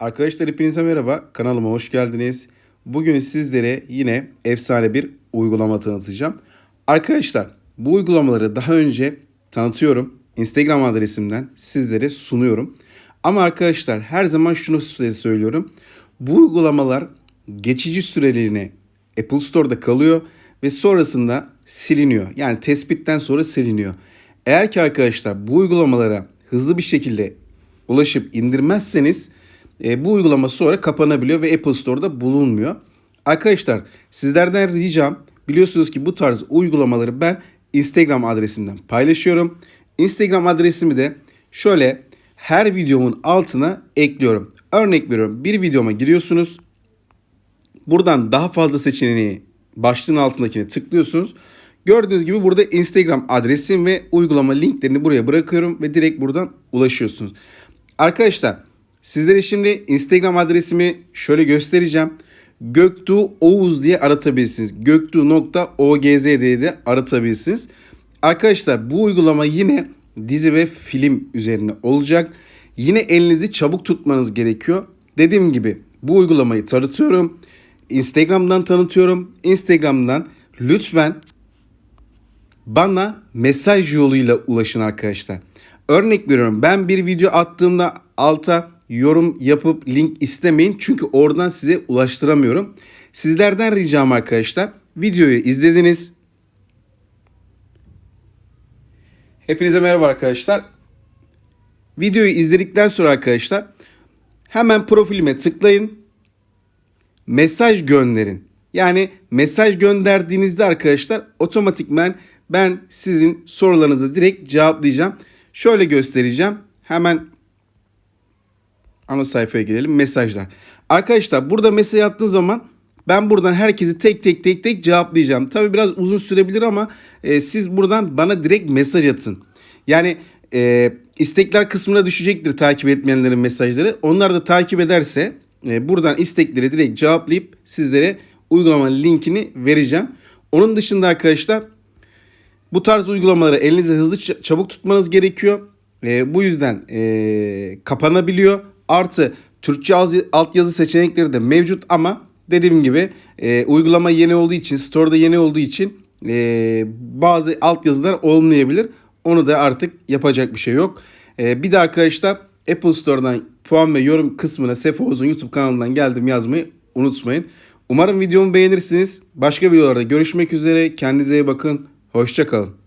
Arkadaşlar hepinize merhaba. Kanalıma hoş geldiniz. Bugün sizlere yine efsane bir uygulama tanıtacağım. Arkadaşlar bu uygulamaları daha önce tanıtıyorum. Instagram adresimden sizlere sunuyorum. Ama arkadaşlar her zaman şunu size söylüyorum. Bu uygulamalar geçici süreliğine Apple Store'da kalıyor ve sonrasında siliniyor. Yani tespitten sonra siliniyor. Eğer ki arkadaşlar bu uygulamalara hızlı bir şekilde ulaşıp indirmezseniz e, bu uygulama sonra kapanabiliyor ve Apple Store'da bulunmuyor. Arkadaşlar sizlerden ricam biliyorsunuz ki bu tarz uygulamaları ben Instagram adresimden paylaşıyorum. Instagram adresimi de şöyle her videomun altına ekliyorum. Örnek veriyorum bir videoma giriyorsunuz. Buradan daha fazla seçeneği başlığın altındakine tıklıyorsunuz. Gördüğünüz gibi burada Instagram adresim ve uygulama linklerini buraya bırakıyorum ve direkt buradan ulaşıyorsunuz. Arkadaşlar sizlere şimdi Instagram adresimi şöyle göstereceğim. Göktuğ Oğuz diye aratabilirsiniz. Göktuğ.ogz diye de aratabilirsiniz. Arkadaşlar bu uygulama yine dizi ve film üzerine olacak. Yine elinizi çabuk tutmanız gerekiyor. Dediğim gibi bu uygulamayı tanıtıyorum. Instagram'dan tanıtıyorum. Instagram'dan lütfen bana mesaj yoluyla ulaşın arkadaşlar. Örnek veriyorum ben bir video attığımda alta yorum yapıp link istemeyin. Çünkü oradan size ulaştıramıyorum. Sizlerden ricam arkadaşlar videoyu izlediniz. Hepinize merhaba arkadaşlar. Videoyu izledikten sonra arkadaşlar hemen profilime tıklayın. Mesaj gönderin. Yani mesaj gönderdiğinizde arkadaşlar otomatikmen ben sizin sorularınızı direkt cevaplayacağım. Şöyle göstereceğim. Hemen ana sayfaya girelim. Mesajlar. Arkadaşlar burada mesaj attığın zaman ben buradan herkesi tek tek tek tek cevaplayacağım. Tabi biraz uzun sürebilir ama e, siz buradan bana direkt mesaj atın. Yani e, istekler kısmına düşecektir takip etmeyenlerin mesajları. Onlar da takip ederse e, buradan istekleri direkt cevaplayıp sizlere uygulama linkini vereceğim. Onun dışında arkadaşlar bu tarz uygulamaları elinizde hızlı çabuk tutmanız gerekiyor. E, bu yüzden e, kapanabiliyor. Artı Türkçe altyazı seçenekleri de mevcut ama dediğim gibi e, uygulama yeni olduğu için, store'da yeni olduğu için e, bazı altyazılar olmayabilir. Onu da artık yapacak bir şey yok. E, bir de arkadaşlar Apple Store'dan puan ve yorum kısmına Sefa Uzun YouTube kanalından geldim yazmayı unutmayın. Umarım videomu beğenirsiniz. Başka videolarda görüşmek üzere. Kendinize iyi bakın. Hoşçakalın.